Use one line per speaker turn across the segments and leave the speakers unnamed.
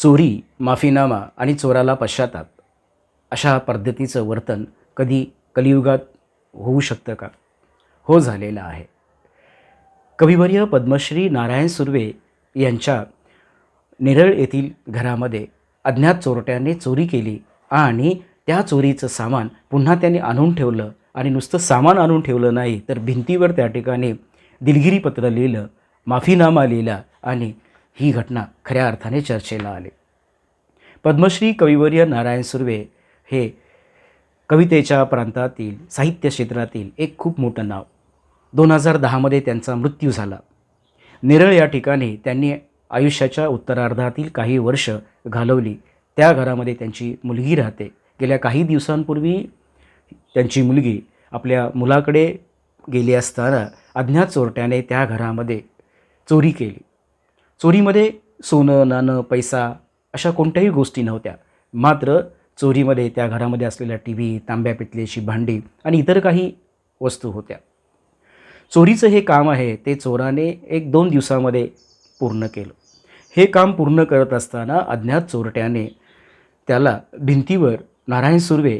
चोरी माफीनामा आणि चोराला पश्चाताप अशा पद्धतीचं वर्तन कधी कलियुगात होऊ शकतं का? हो झालेलं आहे. कविवर्य पद्मश्री नारायण सुर्वे यांच्या नेरळ येथील घरामध्ये अज्ञात चोरट्याने चोरी केली आणि त्या चोरीचं सामान पुन्हा त्यांनी आणून ठेवलं आणि नुसतं सामान आणून ठेवलं नाही तर भिंतीवर त्या ठिकाणी दिलगिरी पत्र लिहिलं माफीनामा लिहिला आणि ही घटना खऱ्या अर्थाने चर्चेला आली. पद्मश्री कविवर्य नारायण सुर्वे हे कवितेच्या प्रांतातील साहित्य क्षेत्रातील एक खूप मोठं नाव. दोन हजार दहामध्ये त्यांचा मृत्यू झाला. नेरळ या ठिकाणी त्यांनी आयुष्याच्या उत्तरार्धातील काही वर्ष घालवली. त्या घरामध्ये त्यांची मुलगी राहते. गेल्या काही दिवसांपूर्वी त्यांची मुलगी आपल्या मुलाकडे गेली असताना अज्ञात चोरट्याने त्या घरामध्ये चोरी केली. चोरीमध्ये सोनं नाणं पैसा अशा कोणत्याही गोष्टी नव्हत्या. मात्र चोरीमध्ये त्या घरामध्ये असलेल्या टी व्ही तांब्या पितलेची भांडी आणि इतर काही वस्तू होत्या. चोरीचं हे काम आहे ते चोराने एक दोन दिवसामध्ये पूर्ण केलं. हे काम पूर्ण करत असताना अज्ञात चोरट्याने त्याला भिंतीवर नारायण सुर्वे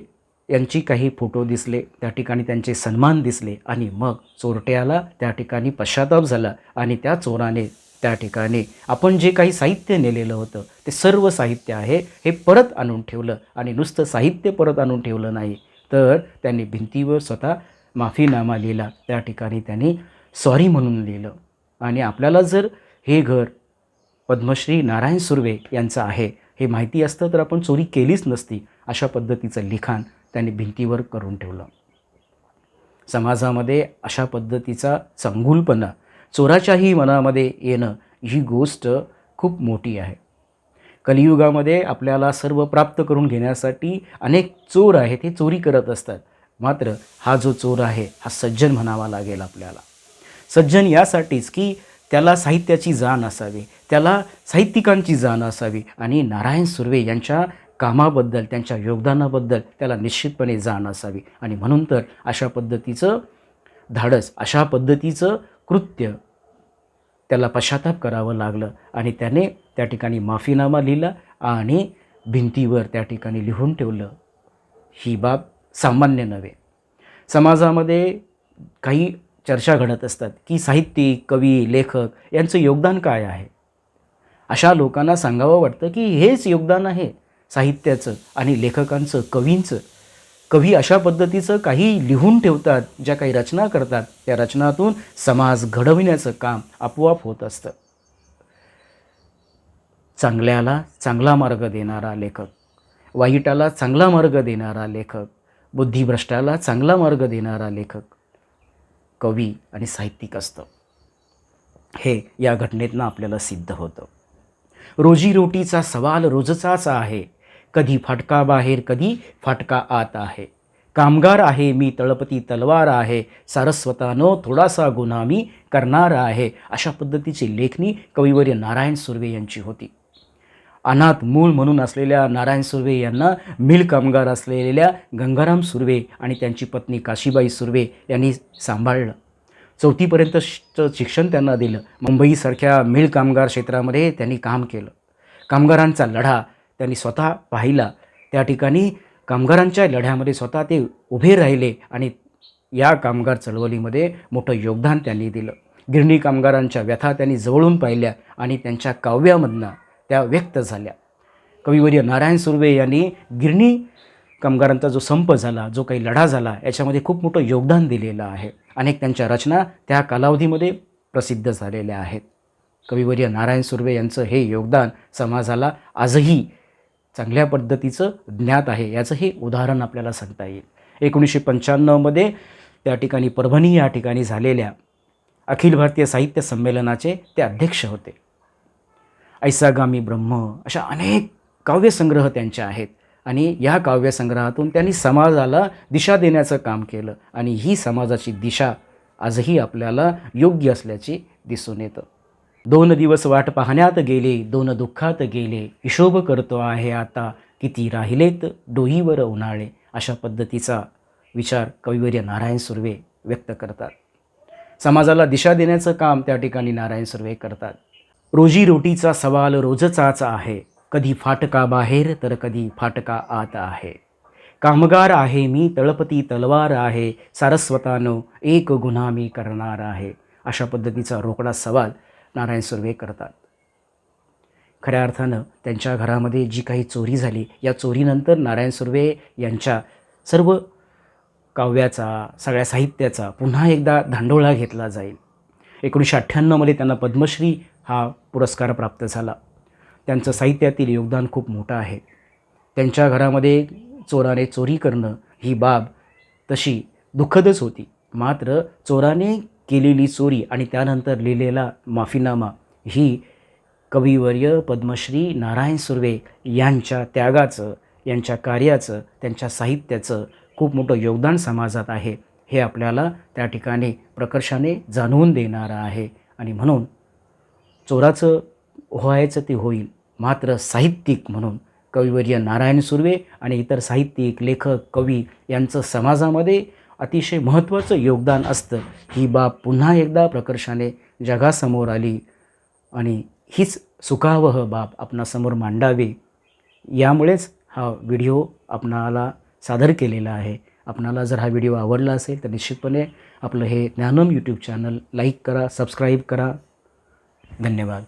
यांची काही फोटो दिसले त्या ठिकाणी त्यांचे सन्मान दिसले आणि मग चोरट्याला त्या ठिकाणी पश्चाताप झाला आणि त्या चोराने त्या ठिकाणी आपण जे काही साहित्य नेलेलं होतं ते सर्व साहित्य आहे हे परत आणून ठेवलं आणि नुसतं साहित्य परत आणून ठेवलं नाही तर त्यांनी भिंतीवर स्वतः माफीनामा लिहिला. त्या ठिकाणी त्यांनी सॉरी म्हणून लिहिलं. आणि आपल्याला जर हे घर पद्मश्री नारायण सुर्वे यांचं आहे हे माहिती असतं तर आपण चोरी केलीच नसती अशा पद्धतीचं लिखाण त्यांनी भिंतीवर करून ठेवलं. समाजामध्ये अशा पद्धतीचा चंगुलपणा चोराच्याही मनामध्ये येणं ही गोष्ट खूप मोठी आहे. कलियुगामध्ये आपल्याला सर्व प्राप्त करून घेण्यासाठी अनेक चोर आहेत हे चोरी करत असतात. मात्र हा जो चोर आहे हा सज्जन म्हणावा लागेल आपल्याला. सज्जन यासाठीच की त्याला साहित्याची जाण असावी त्याला साहित्यिकांची जाण असावी आणि नारायण सुर्वे यांच्या कामाबद्दल त्यांच्या योगदानाबद्दल त्याला निश्चितपणे जाण असावी. आणि म्हणून तर अशा पद्धतीचं धाडस अशा पद्धतीचं कृत्य त्याला पश्चाताप करावं लागलं आणि त्याने त्या ठिकाणी माफीनामा लिहिला आणि भिंतीवर त्या ठिकाणी लिहून ठेवलं. ही बाब सामान्य नव्हे. समाजामध्ये काही चर्चा घडत असतात की साहित्यिक कवी लेखक यांचं योगदान काय आहे? अशा लोकांना सांगावं वाटतं की हेच योगदान आहे साहित्याचं आणि लेखकांचं कवींचं. कवी अशा पद्धतीचं काही लिहून ठेवतात ज्या काही रचना करतात. त्या रचनातून समाज घडविण्याचं काम आपोआप होत असतं. चांगल्याला चांगला मार्ग देणारा लेखक वाईटाला चांगला मार्ग देणारा लेखक बुद्धिभ्रष्टाला चांगला मार्ग देणारा लेखक कवी आणि साहित्यिक असतं. हे या घटनेतनं आपल्याला सिद्ध होतं. रोजीरोटीचा सवाल रोजचाच आहे. कधी फाटका बाहेर कधी फाटका आत आहे. कामगार आहे मी तळपती तलवार आहे सारस्वतानं थोडासा गुन्हा मी करणार आहे अशा पद्धतीची लेखणी कविवर्य नारायण सुर्वे यांची होती. अनाथ मूळ म्हणून असलेल्या नारायण सुर्वे यांना मिल कामगार असलेल्या गंगाराम सुर्वे आणि त्यांची पत्नी काशीबाई सुर्वे यांनी सांभाळलं. चौथीपर्यंत शिक्षण त्यांना दिलं. मुंबईसारख्या मिल कामगार क्षेत्रामध्ये त्यांनी काम केलं. कामगारांचा लढा त्यांनी स्वतः पाहिला. त्या ठिकाणी कामगारांच्या लढ्यामध्ये स्वतः ते उभे राहिले आणि या कामगार चळवळीमध्ये मोठं योगदान त्यांनी दिलं. गिरणी कामगारांच्या व्यथा त्यांनी जवळून पाहिल्या आणि त्यांच्या काव्यामधनं त्या व्यक्त झाल्या. कविवर्य नारायण सुर्वे यांनी गिरणी कामगारांचा जो संप झाला जो काही लढा झाला याच्यामध्ये खूप मोठं योगदान दिलेलं आहे. अनेक त्यांच्या रचना त्या कालावधीमध्ये प्रसिद्ध झालेल्या आहेत. कविवर्य नारायण सुर्वे यांचं हे योगदान समाजाला आजही चांगल्या पद्धतीचं ज्ञात आहे याचं हे उदाहरण आपल्याला सांगता येईल. एकोणीसशे पंच्याण्णवमध्ये त्या ठिकाणी परभणी या ठिकाणी झालेल्या अखिल भारतीय साहित्य संमेलनाचे ते अध्यक्ष होते. ऐसागामी ब्रह्म अशा अनेक काव्यसंग्रह त्यांचे आहेत आणि या काव्यसंग्रहातून त्यांनी समाजाला दिशा देण्याचं काम केलं आणि ही समाजाची दिशा आजही आपल्याला योग्य असल्याची दिसून येतं. दोन दिवस वाट पाहण्यात गेले दोन दुःखात गेले. हिशोब करतो आहे आता किती राहिलेत डोईवर उन्हाळे अशा पद्धतीचा विचार कविवर्य नारायण सुर्वे व्यक्त करतात. समाजाला दिशा देण्याचं काम त्या ठिकाणी नारायण सुर्वे करतात. रोजीरोटीचा सवाल रोजचाच आहे. कधी फाटका बाहेर तर कधी फाटका आत आहे. कामगार आहे मी तळपती तलवार आहे सारस्वतानं एक गुन्हा मी करणार आहे. अशा पद्धतीचा रोकडा सवाल नारायण सुर्वे करतात. खऱ्या अर्थानं त्यांच्या घरामध्ये जी काही चोरी झाली या चोरीनंतर नारायण सुर्वे यांच्या सर्व काव्याचा सगळ्या साहित्याचा पुन्हा एकदा धांडोळा घेतला जाईल. एकोणीसशे अठ्ठ्याण्णवमध्ये त्यांना पद्मश्री हा पुरस्कार प्राप्त झाला. त्यांचं साहित्यातील योगदान खूप मोठं आहे. त्यांच्या घरामध्ये चोराने चोरी करणं ही बाब तशी दुःखदच होती. मात्र चोराने केलेली चोरी आणि त्यानंतर लिहिलेला माफीनामा ही कविवर्य पद्मश्री नारायण सुर्वे यांच्या त्यागाचं यांच्या कार्याचं त्यांच्या साहित्याचं खूप मोठं योगदान समाजात आहे. हे आपल्याला त्या ठिकाणी प्रकर्षाने जाणवून देणारं आहे. आणि म्हणून चोराचं व्हायचं ते होईल मात्र साहित्यिक म्हणून कविवर्य नारायण सुर्वे आणि इतर साहित्यिक लेखक कवी यांचं समाजामध्ये अतिशय महत्त्वाचं योगदान असतं. ही बाब पुन्हा एकदा प्रकर्षाने जगासमोर आली आणि हीच सुखावह बाब आपणासमोर मांडावी. यामुळेच हा व्हिडिओ आपणाला सादर केलेला आहे. आपणाला जर हा व्हिडिओ आवडला असेल तर निश्चितपणे आपलं हे ज्ञानम यूट्यूब चॅनल लाईक करा सबस्क्राईब करा. धन्यवाद.